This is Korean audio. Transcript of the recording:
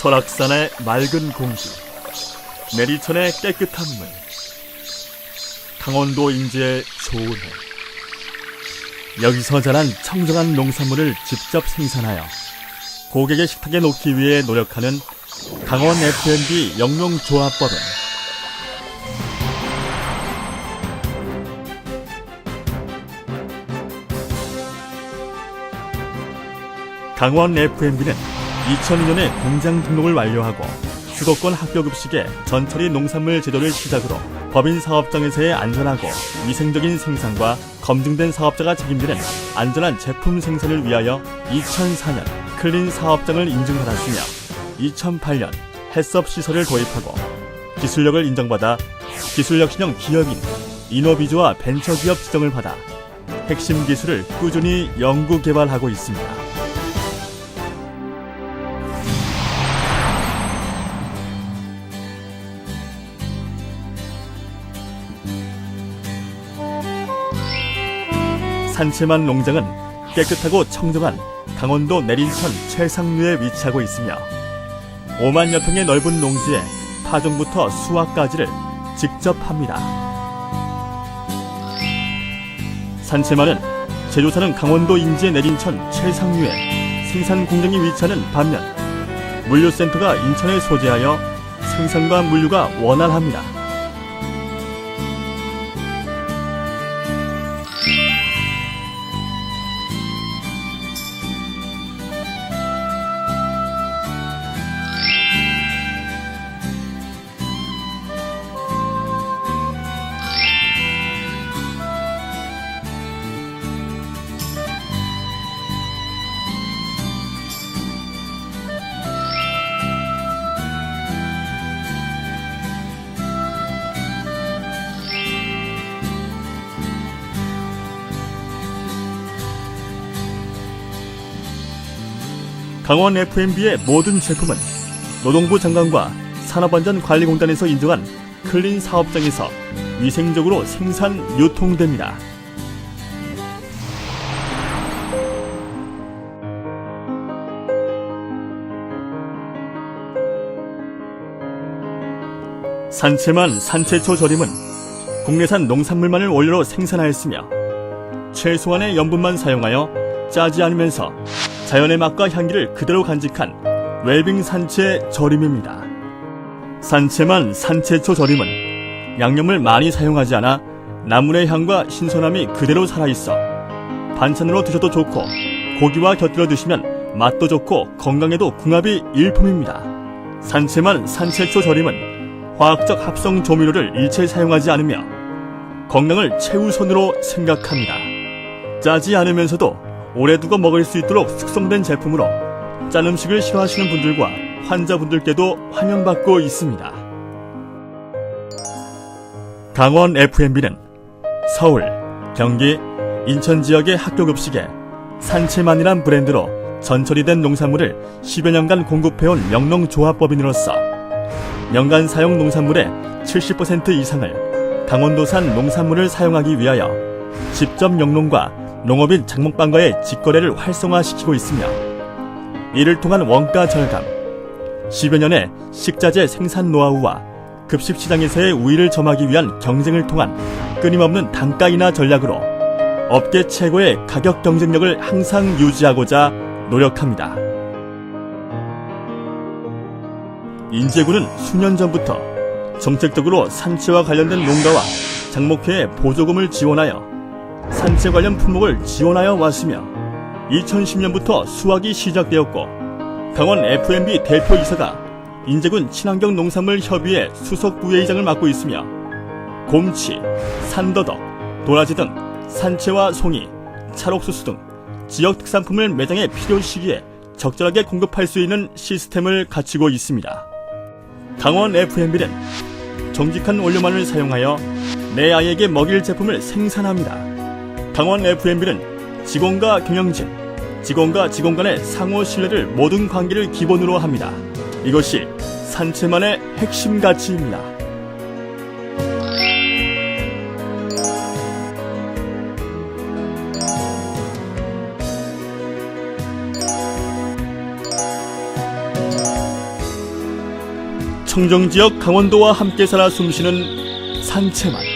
설악산의 맑은 공기, 내리천의 깨끗한 물, 강원도 인제의 좋은 해. 여기서 자란 청정한 농산물을 직접 생산하여 고객의 식탁에 놓기 위해 노력하는 강원 F&B 영농조합법은 강원 F&B는 2002년에 공장 등록을 완료하고 수도권 학교급식의 전처리 농산물 제도를 시작으로 법인 사업장에서의 안전하고 위생적인 생산과 검증된 사업자가 책임지는 안전한 제품 생산을 위하여 2004년 클린 사업장을 인증받았으며 2008년 해썹 시설을 도입하고 기술력을 인정받아 기술혁신형 기업인 이노비주와 벤처기업 지정을 받아 핵심 기술을 꾸준히 연구 개발하고 있습니다. 산채만 농장은 깨끗하고 청정한 강원도 내린천 최상류에 위치하고 있으며 5만여 평의 넓은 농지에 파종부터 수확까지를 직접 합니다. 산채만은 제조사는 강원도 인제 내린천 최상류에 생산 공장이 위치하는 반면 물류센터가 인천에 소재하여 생산과 물류가 원활합니다. 강원 F&B의 모든 제품은 노동부 장관과 산업안전관리공단에서 인정한 클린 사업장에서 위생적으로 생산 유통됩니다. 산채만 산채초 절임은 국내산 농산물만을 원료로 생산하였으며 최소한의 염분만 사용하여 짜지 않으면서 자연의 맛과 향기를 그대로 간직한 웰빙 산채 절임입니다. 산채만 산채초 절임은 양념을 많이 사용하지 않아 나물의 향과 신선함이 그대로 살아있어 반찬으로 드셔도 좋고 고기와 곁들여 드시면 맛도 좋고 건강에도 궁합이 일품입니다. 산채만 산채초 절임은 화학적 합성 조미료를 일체 사용하지 않으며 건강을 최우선으로 생각합니다. 짜지 않으면서도 오래 두고 먹을 수 있도록 숙성된 제품으로 짠 음식을 싫어하시는 분들과 환자분들께도 환영받고 있습니다. 강원 F&B는 서울, 경기, 인천 지역의 학교 급식에 산채만이란 브랜드로 전처리 된 농산물을 10여 년간 공급해온 영농조합법인으로서 연간 사용 농산물의 70% 이상을 강원도산 농산물을 사용하기 위하여 직접 영농과 농업인 장목방과의 직거래를 활성화시키고 있으며 이를 통한 원가 절감, 10여 년의 식자재 생산 노하우와 급식 시장에서의 우위를 점하기 위한 경쟁을 통한 끊임없는 단가 인하 전략으로 업계 최고의 가격 경쟁력을 항상 유지하고자 노력합니다. 인제군은 수년 전부터 정책적으로 산채와 관련된 농가와 장목회에 보조금을 지원하여 산채 관련 품목을 지원하여 왔으며 2010년부터 수확이 시작되었고 강원 F&B 대표 이사가 인제군 친환경 농산물 협의회 수석 부회의장을 맡고 있으며 곰치, 산더덕, 도라지 등 산채와 송이, 찰옥수수 등 지역 특산품을 매장에 필요 시기에 적절하게 공급할 수 있는 시스템을 갖추고 있습니다. 강원 F&B는 정직한 원료만을 사용하여 내 아이에게 먹일 제품을 생산합니다. 강원 F&B는 직원과 경영진, 직원과 직원 간의 상호 신뢰를 모든 관계를 기본으로 합니다. 이것이 산채만의 핵심 가치입니다. 청정지역 강원도와 함께 살아 숨쉬는 산채말